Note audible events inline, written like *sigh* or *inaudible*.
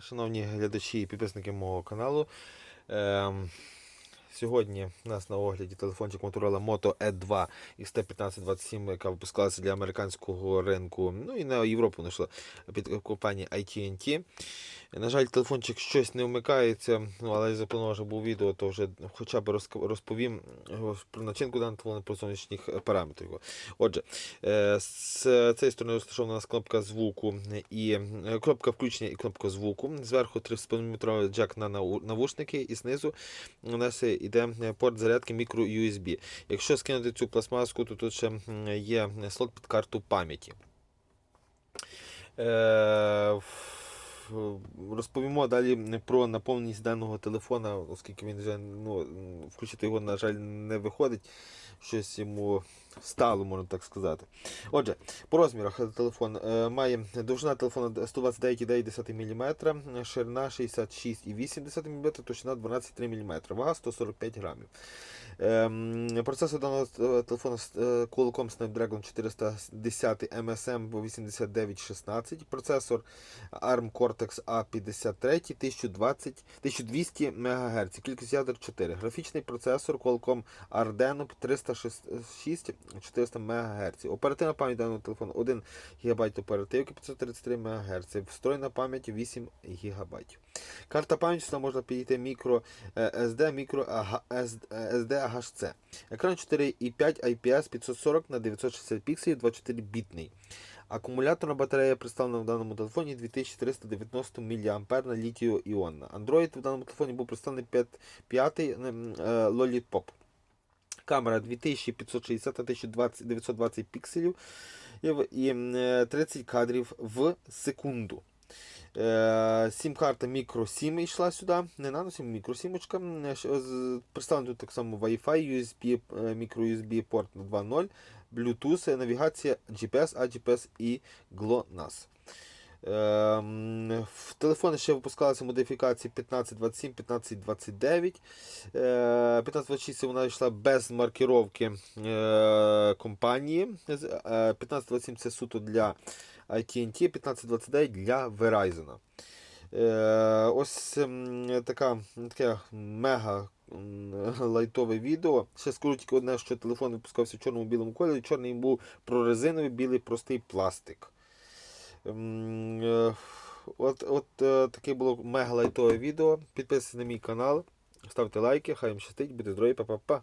Шановні глядачі і підписники мого каналу. Сьогодні у нас на огляді телефончик Motorola Moto E2 XT1527, яка випускалася для американського ринку, ну і на Європу знайшла під компанії AT&T. На жаль, телефончик щось не вмикається, ну, але я запланував, що був відео, то вже хоча б розповім е, про начинку даного телефону, про зовнішніх параметрів. Отже, е, з цієї сторони розташована у нас кнопка звуку і е, кнопка включення і кнопка звуку. Зверху 3,5 мм джек на навушники, і знизу у нас йде порт зарядки мікро USB. Якщо скинути цю пластмаску, то тут ще є слот під карту пам'яті. Е, Розповімо далі про наповненість даного телефона, оскільки він вже ну, включити його, на жаль, не виходить. Щось йому стало, можна так сказати. Отже, по розмірах телефон е, має довжина телефона 129,9 мм, ширина 66,8 мм, товщина 12,3 мм, вага 145 грамів. Ем, Процесор даного е, телефону е, Qualcomm Snapdragon 410 MSM 8916, процесор ARM Cortex A53 1020, 1200 МГц, кількість ядер 4. Графічний процесор Qualcomm Ardeno 306 400 МГц. Оперативна пам'ять даного телефону 1 ГБ оперативки 533 МГц. Встроєна пам'ять 8 ГБ. Карта пам'яті сюди можна підійти мікро е, SD, мікро SD HC. Екран 4,5 IPS 540 на 960 пікселів 24 бітний. Акумуляторна батарея представлена в даному телефоні 2390 мАh на літію. Android в даному телефоні був представлений 5 Lollipop. Камера 2560 на 1020 920 пікселів і в- і е, 30 кадрів в секунду. Е, Сім-карта мікро SIM йшла сюди, не нано SIM, мікро сімочка. Представлено тут так само Wi-Fi, USB, е, мікро USB порт на 2.0, Bluetooth, навігація GPS, AGPS і GLONASS. Ем, В телефони ще випускалися модифікації 1527, 1529. Е, 1526 вона йшла без маркировки е, компанії. Е, 1527 це суто для AT&T, 1529 для Verizon. Е, ось ем, така, таке мега *laughs* лайтове відео. Ще скажу тільки одне, що телефон випускався в чорному білому кольорі. Чорний був прорезиновий, білий простий пластик. Е, От, от е, таке було мега лайтове відео. Підписуйтесь на мій канал, ставте лайки, хай вам щастить, будьте здорові, па-па-па.